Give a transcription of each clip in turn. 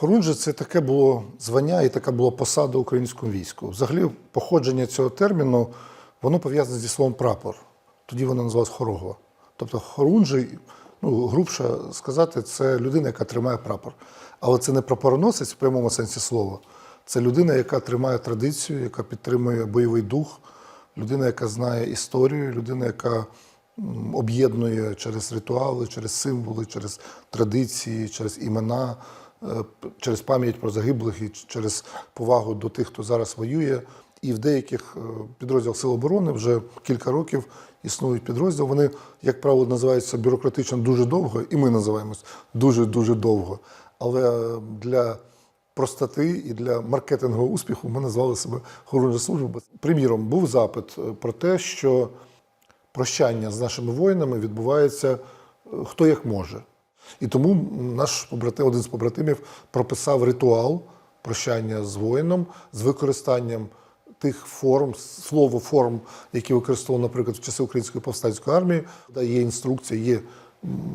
Хорунжий це таке було звання і така була посада українському війську. Взагалі, походження цього терміну воно пов'язане зі словом прапор. Тоді воно називалось хорогва. Тобто хорунжий, ну грубше сказати, це людина, яка тримає прапор. Але це не прапороносець в прямому сенсі слова. Це людина, яка тримає традицію, яка підтримує бойовий дух, людина, яка знає історію, людина, яка об'єднує через ритуали, через символи, через традиції, через імена, через пам'ять про загиблих і через повагу до тих, хто зараз воює. І в деяких е, підрозділах Сил оборони вже кілька років існують підрозділи. Вони, як правило, називаються бюрократично дуже довго, і ми називаємось дуже-дуже довго. Але е, для простоти і для маркетингового успіху ми назвали себе Хорунжа служба. Приміром, був запит е, про те, що прощання з нашими воїнами відбувається е, хто як може. І тому наш побратим, один з побратимів прописав ритуал прощання з воїном з використанням тих форм, слово форм, які використовували, наприклад, в часи Української повстанської армії. Та Є інструкція, є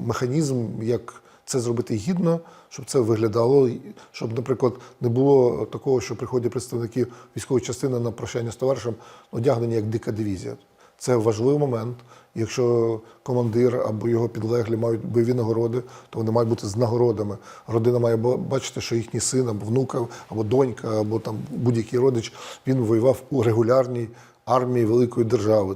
механізм, як це зробити гідно, щоб це виглядало, щоб, наприклад, не було такого, що приходять представники військової частини на прощання з товаришем, одягнені як дика дивізія. Це важливий момент. Якщо командир або його підлеглі мають бойові нагороди, то вони мають бути з нагородами. Родина має бачити, що їхній син або внука, або донька, або там будь-який родич він воював у регулярній армії великої держави.